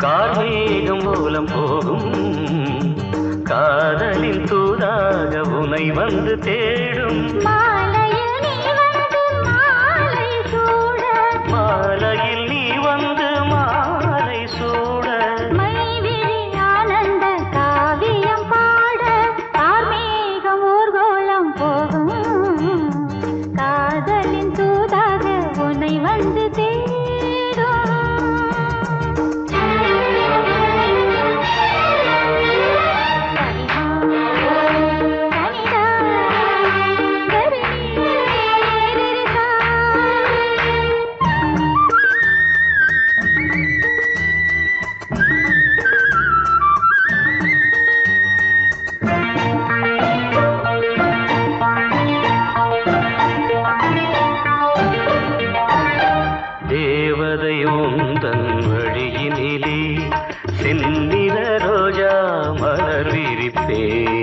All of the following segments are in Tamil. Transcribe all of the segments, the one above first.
கார் மேகம் மூலம் போகும். காதலின் தூதாக உனை வந்து தேடும். से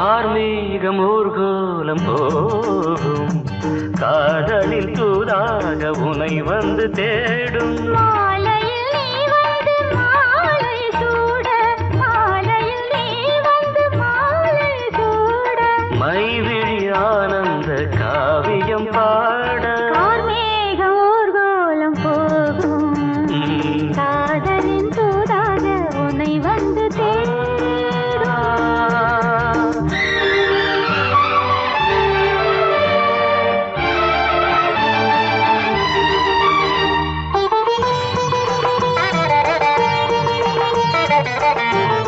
கார்மேகம் ஊர்கோலம் போகும். காதலின் தூதாக உனை வந்து தேடும். மாலை Música